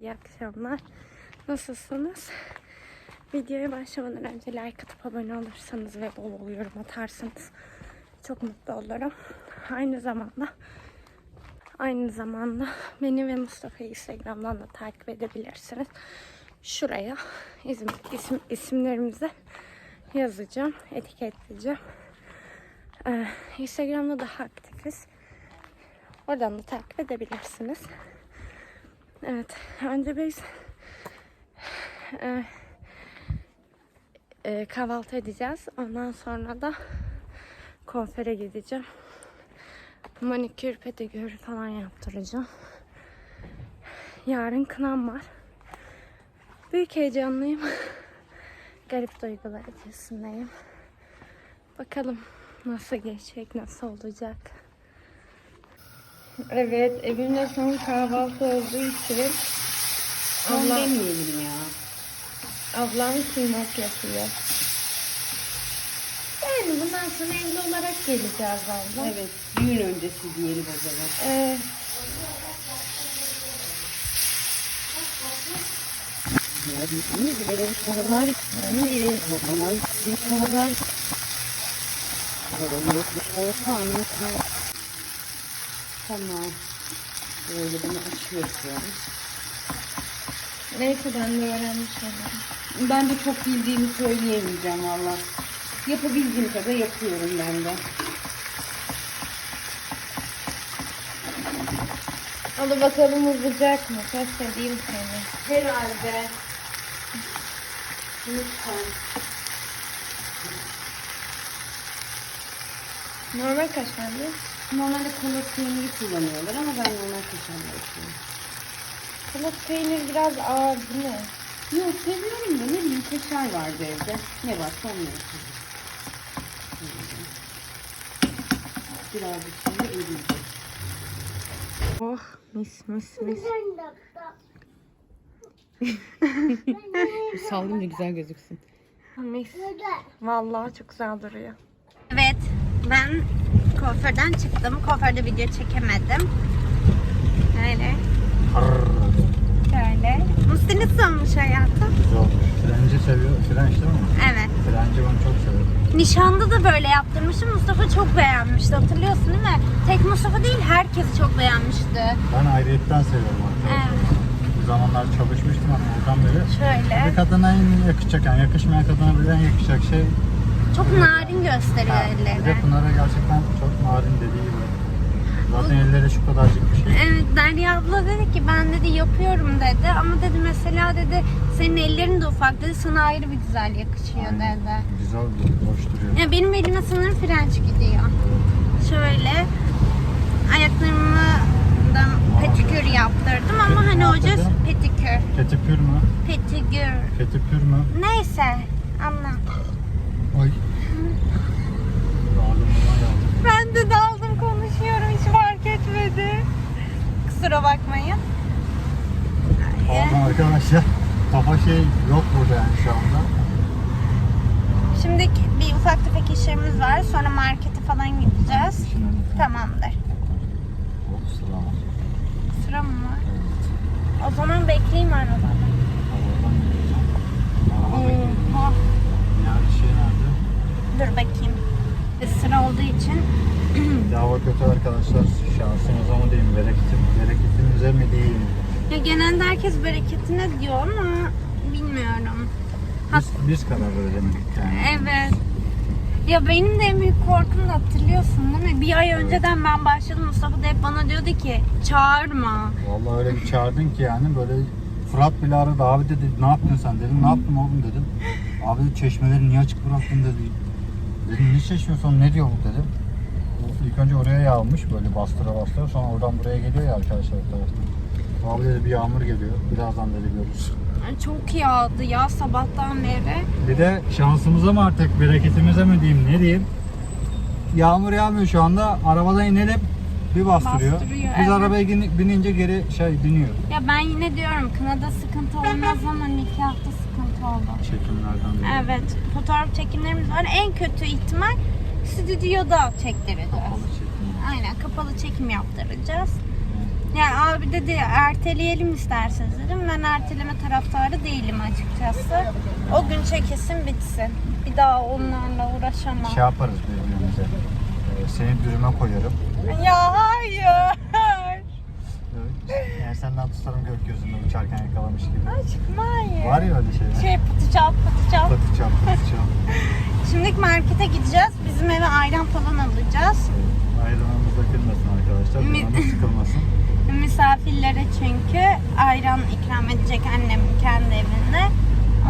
İyi akşamlar. Nasılsınız? Videoya başlamadan önce like atıp abone olursanız ve bol bol yorum atarsanız çok mutlu olurum. Aynı zamanda aynı zamanda beni ve Mustafa'yı Instagram'dan da takip edebilirsiniz. Şuraya isim, isim isimlerimizi yazacağım, etiketleyeceğim. Ee, Instagram'da daha aktifiz. Oradan da takip edebilirsiniz. Evet, önce biz e, e, kahvaltı edeceğiz. Ondan sonra da kuaföre gideceğim. Manikür, pedikür falan yaptıracağım. Yarın kınam var. Büyük heyecanlıyım. Garip duygular içerisindeyim. Bakalım nasıl geçecek, nasıl olacak. Evet, evimde son kahvaltı olduğu için Son Allah- demeyelim ya. ablam kıymak yapıyor. Yani bundan sonra evli olarak geleceğiz abla. Evet. Düğün öncesi diyelim o zaman. Ee, Tamam. Böyle bunu açıyorsun. neyse ben de öğrenmiş oldum. Ben de çok bildiğimi söyleyemeyeceğim valla. Yapabildiğim kadar yapıyorum ben de. Hadi bakalım uzayacak mı? Test edeyim seni. Herhalde. Lütfen. Normal kaç tane? Normalde kola peyniri kullanıyorlar ama ben normal kaşarla yapıyorum. Kılıç peynir biraz ağır değil mi? Yok seviyorum da ne bileyim kaşar vardı evde. Ne varsa onu yapıyorum. Birazcık şimdi eriyecek. Oh mis mis mis. Sallayayım da güzel gözüksün. Mis. Vallahi çok güzel duruyor. Evet, ben kuaförden çıktım. Kuaförde video çekemedim. Öyle. Şöyle. Musti nasıl olmuş hayatım? Güzel olmuş. Frenci seviyor. Frenç değil mi? Evet. Frenci ben çok severim. Nişanda da böyle yaptırmıştım. Mustafa çok beğenmişti. Hatırlıyorsun değil mi? Tek Mustafa değil, herkes çok beğenmişti. Ben ayrıyetten seviyorum arkadaşlar. Evet. Bir zamanlar çalışmıştım hani buradan beri. Şöyle. Bir kadına en yakışacak yani yakışmayan kadına bile en yakışacak şey. Çok narin gösteriyor Ha, bir de. Pınar'a gerçekten çok narin dediği gibi. Zaten elleri şu kadarcık bir şey. Evet Derya abla dedi ki ben dedi yapıyorum dedi ama dedi mesela dedi senin ellerin de ufak dedi sana ayrı bir güzel yakışıyor dedi. Güzel duruyor, hoş duruyor. Ya benim elime sanırım frenç gidiyor. Şöyle ayaklarımı da petikür yaptırdım ama hani Ne hoca petikür, Ketipür mü? petikür. Ketipür mü? Neyse anla. Ay. Ben de daldım konuşuyorum hiç fark etmedi. Kusura bakmayın. Pardon arkadaşlar. Kafa şey yok burada yani şu anda. Şimdi bir ufak tefek işlerimiz var. Sonra markete falan gideceğiz. Tamamdır. Sıra mı var? O zaman bekleyeyim arabada. Dur bakayım. Sıra olduğu için hava kötü arkadaşlar. Şansınıza mı diyeyim, bereketim, bereketinize mi diyeyim? ya genelde herkes bereketine diyor ama bilmiyorum. Biz, biz karar verelim yani. Evet. Ya benim de en büyük korkum da hatırlıyorsun değil mi? Bir ay önceden ben başladım. Mustafa da hep bana diyordu ki çağırma. Vallahi öyle bir çağırdın ki yani böyle Fırat bile aradı. Abi dedi ne yaptın sen dedim. Ne yaptım oğlum dedim. Abi çeşmeleri niye açık bıraktın dedi. Dedim ne çeşmiyorsun ne diyor bu dedim. O İlk önce oraya yağmış böyle bastıra bastıra sonra oradan buraya geliyor ya arkadaşlar taraftan. Abi dedi bir yağmur geliyor. Birazdan dedi görürüz. Ay, Çok yağdı ya sabahtan beri. Bir de şansımıza mı artık bereketimize mi diyeyim ne diyeyim. Yağmur yağmıyor şu anda. Arabadan inelim bir bastırıyor. Bastırıyor, Biz evet. arabaya binince geri şey biniyor. Ya ben yine diyorum kınada sıkıntı olmaz ama nikahta olur. Çekimlerden dolayı. Evet fotoğraf çekimlerimiz var. En kötü ihtimal stüdyoda çektireceğiz. Kapalı çekim. Aynen kapalı çekim yaptıracağız. Yani abi dedi erteleyelim isterseniz dedim. Ben erteleme taraftarı değilim açıkçası. O gün çekesin bitsin. Bir daha onlarla uğraşamam. Şey yaparız birbirimize. Ee, seni dürüme koyarım. Ya hayır. Yani senden tutarım gökyüzünde uçarken yakalamış gibi. Aşkım hayır. Var ya öyle şeyler. Şey pıtıçap pıtıçap. Patıçam, patıçam. Şimdi markete gideceğiz. Bizim eve ayran falan alacağız. Ayranımız dökülmesin arkadaşlar. Canımız sıkılmasın. Misafirlere çünkü ayran ikram edecek annem kendi evinde.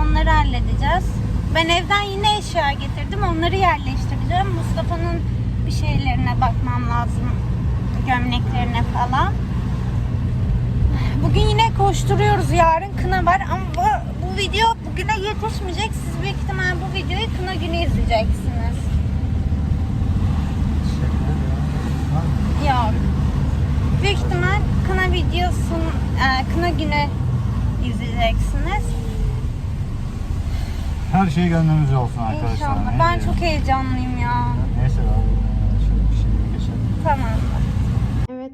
Onları halledeceğiz. Ben evden yine eşya getirdim. Onları yerleştireceğim. Mustafa'nın bir şeylerine bakmam lazım. Gömleklerine falan. Bugün yine koşturuyoruz. Yarın kına var ama bu, bu video bugüne yetişmeyecek. Siz büyük ihtimal bu videoyu kına günü izleyeceksiniz. Yok. Büyük ihtimal kına videosun, e, kına günü izleyeceksiniz. Her şey gönlümüzce olsun arkadaşlar. İnşallah. Ne Ben diyelim? çok heyecanlıyım ya. Neyse abi. Şöyle bir şey geçelim. Tamam.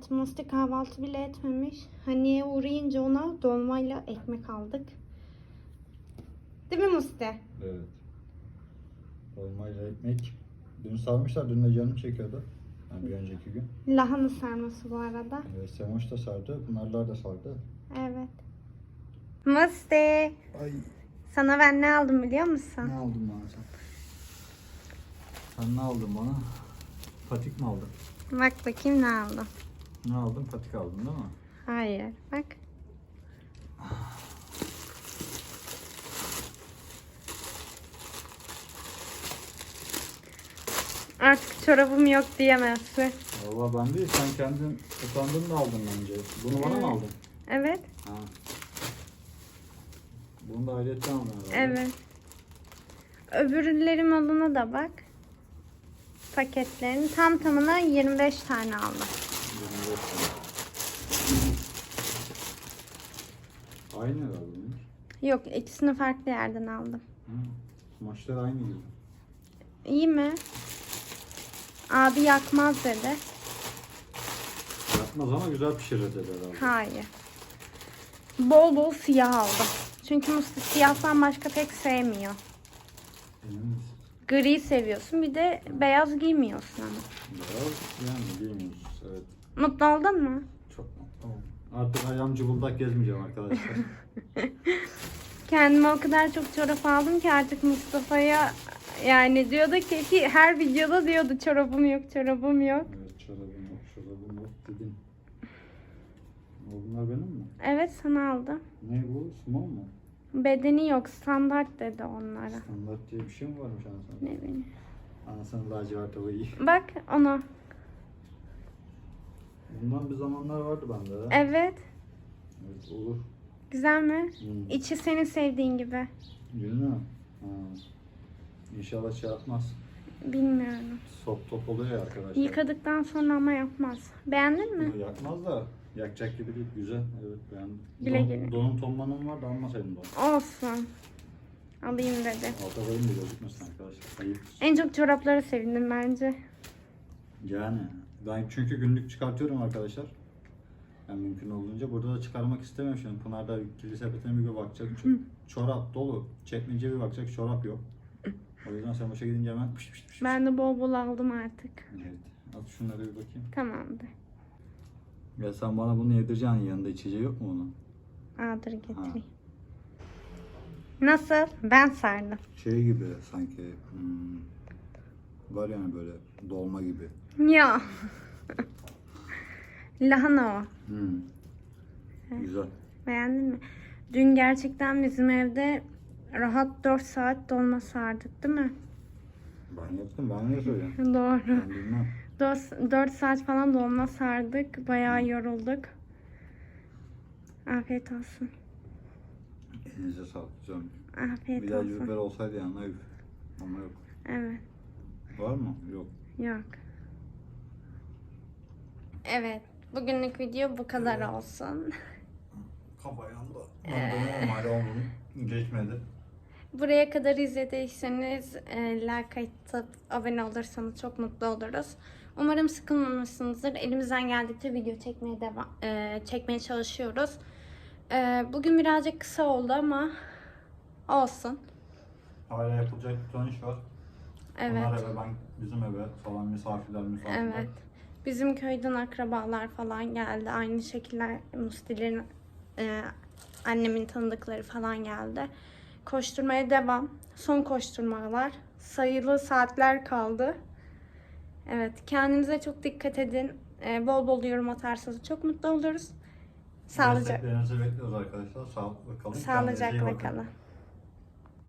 Evet Musti kahvaltı bile etmemiş. Haniye uğrayınca ona dolmayla ekmek aldık. Değil mi Musti? Evet. Dolmayla ekmek. Dün sarmışlar. Dün de canım çekiyordu. Yani bir önceki gün. Lahana sarması bu arada. Evet, Semoş da sardı. Pınarlar da sardı. Evet. Musti. Ay Sana ben ne aldım biliyor musun? ne aldın bana sen? Sen ne aldın bana? Patik mi aldın? Bak bakayım ne aldım. Ne aldın? Patik aldın değil mi? Hayır. Bak. Artık çorabım yok diyemezsin. Valla ben değil. Sen kendin utandın da aldın bence. Bunu bana mı aldın? Evet. Ha. Bunu da ayrıyetten aldın herhalde. Evet. Öbürlerim alına da bak. Paketlerini tam tamına 25 tane aldım. 25 tane. Aynı herhalde bunlar. Yok ikisini farklı yerden aldım. Hı. Kumaşlar aynı gibi. İyi mi? Abi yakmaz dedi. Yapmaz ama güzel pişirir dedi herhalde. Hayır. Bol bol siyah aldım. Çünkü Musti siyahtan başka pek sevmiyor. Emin misin? Gri seviyorsun bir de beyaz giymiyorsun ama. Beyaz yani bilmiyoruz. Evet. Mutlu oldun mu? Çok mutlu oldum. Artık ayağım cıbıldak gezmeyeceğim arkadaşlar. Kendime o kadar çok çorap aldım ki artık Mustafa'ya yani diyordu ki, ki her videoda diyordu çorabım yok çorabım yok. evet çorabım yok, çorabım yok dedin. O Bunlar benim mi? Evet sana aldım. Ne bu? Small mu? Bedeni yok standart dedi onlara. Standart diye bir şey mi varmış anasını? Ne bileyim. Anasının lacivert o iyi. Bak onu. Bundan bir zamanlar vardı bende. ha. Evet. Evet olur. Güzel mi? Hmm. İçi senin sevdiğin gibi. Mi? Ha. İnşallah şey yapmaz. Bilmiyorum. Sop top oluyor ya arkadaşlar. Yıkadıktan sonra ama yapmaz. Beğendin mi? Bunu Yakmaz da yakacak gibi değil. Güzel. Evet beğendim. Güle Don- güle. Donun tonmanım var da almasaydım don. Olsun. Alayım dedi. Alta koyayım da gözükmesin arkadaşlar. Ayıp. En çok çoraplara sevindim bence. Yani ben çünkü günlük çıkartıyorum arkadaşlar. Yani mümkün olduğunca burada da çıkarmak istemiyorum şimdi. Pınar'da kirli sepetine bir bakacak. Ço- çorap dolu. Çekmece bir bakacak. Çorap yok. O yüzden sen başa gidince hemen pış pış pış. Ben de bol bol aldım artık. Evet. At şunları bir bakayım. Tamamdır. Ya sen bana bunu yedireceksin yanında içeceği yok mu onun? Aa dur getireyim. Nasıl? Ben sardım. Şey gibi sanki hmm, var yani böyle dolma gibi. Ya. Lahana o. Hmm. Güzel. Beğendin mi? Dün gerçekten bizim evde rahat 4 saat dolma sardık değil mi? Ben yaptım ben ne söyleyeyim? Doğru. Ben bilmem. 4, 4 saat falan dolma sardık. Bayağı yorulduk. Afiyet olsun. Elinize sağlık canım. Afiyet Bir daha olsun. biber olsaydı yanına. Ama yok. Evet. Var mı? Yok. Yok. Evet. Bugünlük video bu kadar olsun. Kafa yandı. Ben de normal olmadı. Geçmedi. Buraya kadar izlediyseniz e, like atıp abone olursanız çok mutlu oluruz. Umarım sıkılmamışsınızdır. Elimizden geldikçe video çekmeye devam e, çekmeye çalışıyoruz. E, bugün birazcık kısa oldu ama olsun. Hala yapılacak bir ton iş var. Evet. Onlar eve ben bizim eve falan misafirler misafirler. Evet. Bizim köyden akrabalar falan geldi. Aynı şekilde Mustilerin e, annemin tanıdıkları falan geldi. Koşturmaya devam. Son koşturmalar. Sayılı saatler kaldı. Evet. Kendinize çok dikkat edin. E, bol bol yorum atarsanız çok mutlu oluruz. Sağlıcakla, Desteklerinizi bekliyoruz arkadaşlar. Sağlıklı kalın. Sağlıcakla kalın.